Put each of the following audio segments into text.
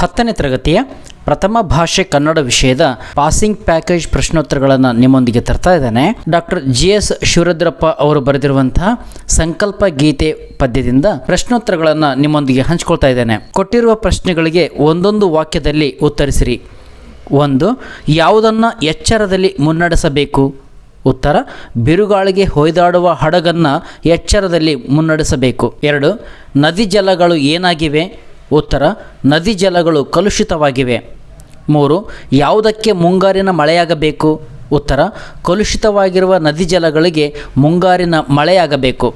ಹತ್ತನೇ ತರಗತಿಯ ಪ್ರಥಮ ಭಾಷೆ ಕನ್ನಡ ವಿಷಯದ ಪಾಸಿಂಗ್ ಪ್ಯಾಕೇಜ್ ಪ್ರಶ್ನೋತ್ತರಗಳನ್ನು ನಿಮ್ಮೊಂದಿಗೆ ತರ್ತಾ ಇದ್ದೇನೆ. ಡಾಕ್ಟರ್ ಜಿ ಎಸ್ ಶಿವರುದ್ರಪ್ಪ ಅವರು ಬರೆದಿರುವಂತಹ ಸಂಕಲ್ಪ ಗೀತೆ ಪದ್ಯದಿಂದ ಪ್ರಶ್ನೋತ್ತರಗಳನ್ನು ನಿಮ್ಮೊಂದಿಗೆ ಹಂಚ್ಕೊಳ್ತಾ ಇದ್ದೇನೆ. ಕೊಟ್ಟಿರುವ ಪ್ರಶ್ನೆಗಳಿಗೆ ಒಂದೊಂದು ವಾಕ್ಯದಲ್ಲಿ ಉತ್ತರಿಸಿರಿ. ಒಂದು, ಯಾವುದನ್ನು ಎಚ್ಚರದಲ್ಲಿ ಮುನ್ನಡೆಸಬೇಕು? ಉತ್ತರ, ಬಿರುಗಾಳಿಗೆ ಹೊಯ್ದಾಡುವ ಹಡಗನ್ನು ಎಚ್ಚರದಲ್ಲಿ ಮುನ್ನಡೆಸಬೇಕು. ಎರಡು, ನದಿ ಜಲಗಳು ಏನಾಗಿವೆ? ಉತ್ತರ, ನದಿ ಜಲಗಳು ಕಲುಷಿತವಾಗಿವೆ. ಮೂರು, ಯಾವುದಕ್ಕೆ ಮುಂಗಾರಿನ ಮಳೆಯಾಗಬೇಕು? ಉತ್ತರ, ಕಲುಷಿತವಾಗಿರುವ ನದಿ ಜಲಗಳಿಗೆ ಮುಂಗಾರಿನ ಮಳೆಯಾಗಬೇಕು.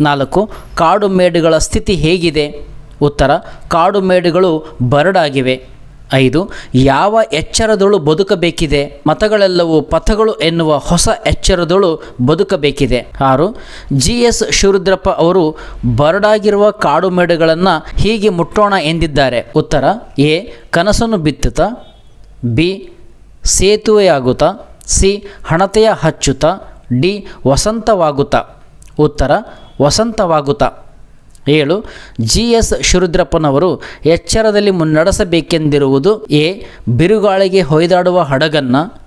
ನಾಲ್ಕು, ಕಾಡು ಮೇಡುಗಳ ಸ್ಥಿತಿ ಹೇಗಿದೆ? ಉತ್ತರ, ಕಾಡು ಮೇಡುಗಳು ಬರಡಾಗಿವೆ. ಐದು, ಯಾವ ಎಚ್ಚರದಳು ಬದುಕಬೇಕಿದೆ? ಮತಗಳೆಲ್ಲವೂ ಪಥಗಳು ಎನ್ನುವ ಹೊಸ ಎಚ್ಚರದಳು ಬದುಕಬೇಕಿದೆ. ಆರು, ಜಿ ಎಸ್ ಶಿವರುದ್ರಪ್ಪ ಅವರು ಬರಡಾಗಿರುವ ಕಾಡುಮೇಡುಗಳನ್ನು ಹೀಗೆ ಮುಟ್ಟೋಣ ಎಂದಿದ್ದಾರೆ. ಉತ್ತರ, ಎ, ಕನಸನ್ನು ಬಿತ್ತುತ್ತಾ, ಬಿ, ಸೇತುವೆಯಾಗುತ್ತಾ, ಸಿ, ಹಣತೆಯ ಹಚ್ಚುತ್ತ, ಡಿ, ವಸಂತವಾಗುತ್ತಾ. ಉತ್ತರ, ವಸಂತವಾಗುತ್ತಾ. ಏಳು ಜಿ ಎಸ್ ಶಿರುದ್ರಪ್ಪನವರು ಎಚ್ಚರದಲ್ಲಿ ಮುನ್ನಡೆಸಬೇಕೆಂದಿರುವುದು ಎ, ಬಿರುಗಾಳಿಗೆ ಹೊಯ್ದಾಡುವ ಹಡಗನ್ನು,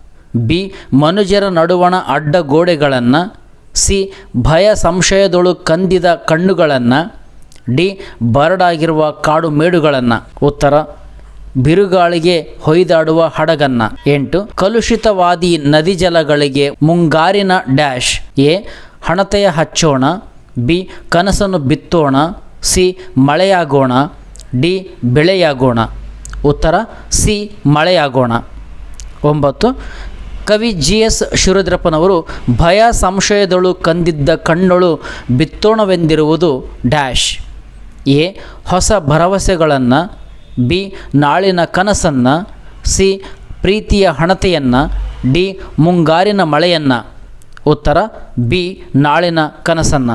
ಬಿ, ಮನುಜರ ನಡುವಣ ಅಡ್ಡ ಗೋಡೆಗಳನ್ನು, ಸಿ, ಭಯ ಸಂಶಯದೊಳು ಕಂದಿದ ಕಣ್ಣುಗಳನ್ನು, ಡಿ, ಬರಡಾಗಿರುವ ಕಾಡು ಮೇಡುಗಳನ್ನು. ಉತ್ತರ, ಬಿರುಗಾಳಿಗೆ ಹೊಯ್ದಾಡುವ ಹಡಗನ್ನ. ಎಂಟು, ಕಲುಷಿತವಾದಿ ನದಿ ಜಲಗಳಿಗೆ ಮುಂಗಾರಿನ ಡ್ಯಾಶ್. ಎ, ಹಣತೆಯ ಹಚ್ಚೋಣ. ಬಿ, ಕನಸನ್ನು ಬಿತ್ತೋಣ, ಸಿ, ಮಳೆಯಾಗೋಣ, ಡಿ, ಬೆಳೆಯಾಗೋಣ. ಉತ್ತರ, ಸಿ, ಮಳೆಯಾಗೋಣ. ಒಂಬತ್ತು, ಕವಿ ಜಿ ಎಸ್ ಶಿವರುದ್ರಪ್ಪನವರು ಭಯ ಸಂಶಯದಳು ಕಂದಿದ್ದ ಕಣ್ಣಳು ಬಿತ್ತೋಣವೆಂದಿರುವುದು ಡ್ಯಾಶ್. ಎ, ಹೊಸ ಭರವಸೆಗಳನ್ನು, ಬಿ, ನಾಳಿನ ಕನಸನ್ನು, ಸಿ, ಪ್ರೀತಿಯ ಹಣತೆಯನ್ನು, ಡಿ, ಮುಂಗಾರಿನ ಮಳೆಯನ್ನು. ಉತ್ತರ, ಬಿ, ನಾಳಿನ ಕನಸನ್ನು.